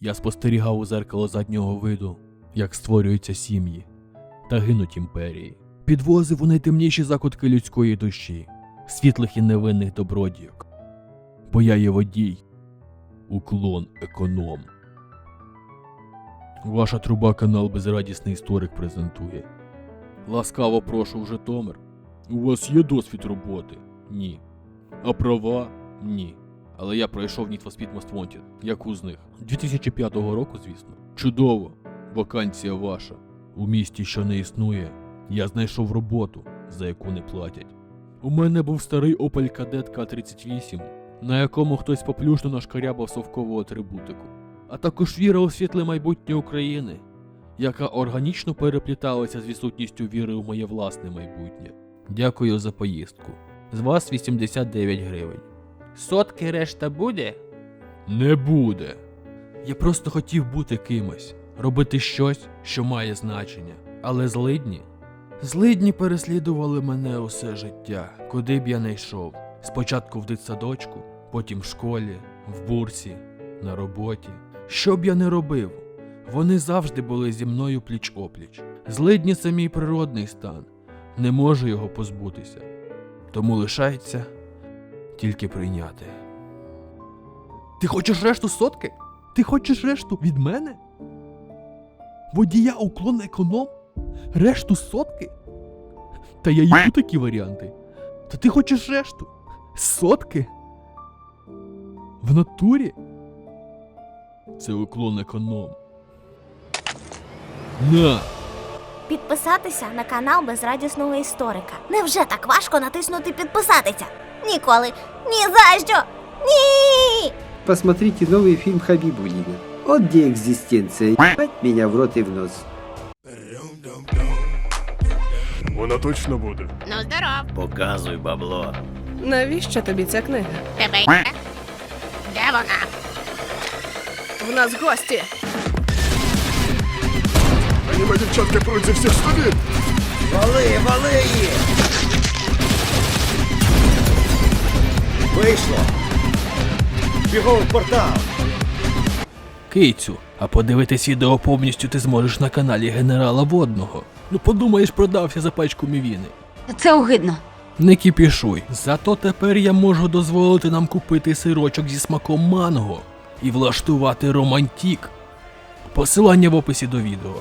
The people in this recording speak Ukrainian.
Я спостерігав у зеркало заднього виду, як створюються сім'ї та гинуть імперії. Підвозив у найтемніші закутки людської душі, світлих і невинних добродіїв. Бо я є водій, уклон економ. Ваша труба канал Безрадісний історик презентує. Ласкаво прошу в Житомир. У вас є досвід роботи? Ні. А права? Ні. Але я пройшов Need for Speed Most Wanted. Яку з них? 2005 року, звісно. Чудово. Вакансія ваша. У місті, що не існує, я знайшов роботу, за яку не платять. У мене був старий Opel Kadett К-38, на якому хтось поплюшно нашкарябав совкову атрибутику, а також віра у світле майбутнє України, яка органічно перепліталася з відсутністю віри у моє власне майбутнє. Дякую за поїздку. З вас 89 гривень. Сотки решта буде? Не буде. Я просто хотів бути кимось, робити щось, що має значення. Але злидні. Злидні переслідували мене усе життя, куди б я не йшов. Спочатку в дитсадочку, потім в школі, в бурсі, на роботі. Що б я не робив, вони завжди були зі мною пліч опліч. Злидні це мій природний стан, не можу його позбутися. Тому лишається тільки прийняти. Ти хочеш решту сотки? Ти хочеш решту від мене? Водія уклон економ? Решту сотки? Та я їду такі варіанти. Та ти хочеш решту? Сотки? В натурі? Це уклон економ. На! Підписатися на канал безрадісного історика. Невже так важко натиснути підписатися? Ніколи. Ні за що! Ні! Посмотрите новый фильм Хабибулина. Вот где экзистенция. Ебать меня в рот и в нос. Вона точно буде. Ну, здоров. Показуй бабло. Навіщо тобі ця книга? Тебе є? Де вона? В нас гості. Аніме дівчатка пруть зі всіх сторін. Вали, вали їх! Вийшло! Бігом портал! Кицю, а подивитись відео повністю ти зможеш на каналі генерала Водного. Ну подумаєш, продався за пачку мівіни. Це огидно. Не кіпішуй. Зато тепер я можу дозволити нам купити сирочок зі смаком манго і влаштувати романтік. Посилання в описі до відео.